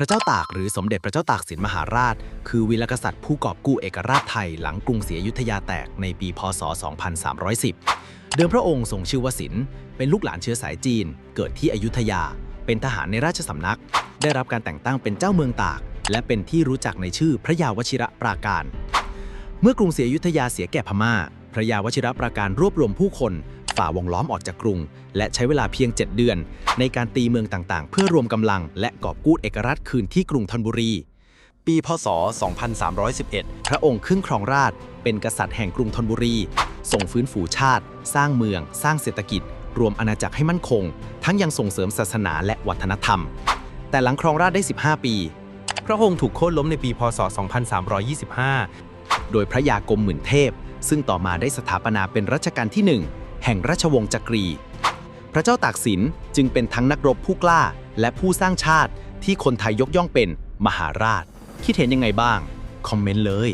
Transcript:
พระเจ้าตากหรือสมเด็จพระเจ้าตากสินมหาราช คือวีรกษัตริย์ผู้กอบกู้เอกราชไทยหลังกรุงศรีอยุธยาแตกในปีพศ 2310 เดิมพระองค์ทรงชื่อว่าสินเป็นลูกหลานเชื้อสายจีน เกิดที่อยุธยา เป็นทหารในราชสำนัก ได้รับการแต่งตั้งเป็นเจ้าเมืองตาก และเป็นที่รู้จักในชื่อพระยาวชิระปราการ เมื่อกรุงศรีอยุธยาเสียแก่พม่า พระยาวชิระปราการรวบรวมผู้คน ฝ่าวงล้อมออกจากกรุง และใช้เวลาเพียง 7 เดือน ในการตีเมืองต่างๆ เพื่อรวมกำลัง และกอบกู้เอกราชคืนที่กรุงธนบุรี ปีพศ 2311 พระองค์ขึ้นครองราช เป็นกษัตริย์แห่งกรุงธนบุรี ส่งฟื้นฟูชาติ สร้างเมือง สร้างเศรษฐกิจ รวมอาณาจักรให้มั่นคง ทั้งยังส่งเสริมศาสนาและวัฒนธรรม แต่หลังครองราชได้ 15 ปี พระองค์ถูกโค่นล้มในปี พศ 2325 โดยพระยากรมหมื่นเทพซึ่งต่อมาได้สถาปนาเป็นรัชกาลที่หนึ่ง แห่งราชวงศ์จักรี พระเจ้าตากสินจึงเป็นทั้งนักรบผู้กล้า และผู้สร้างชาติที่คนไทยยกย่องเป็นมหาราช คิดเห็นยังไงบ้าง คอมเมนต์เลย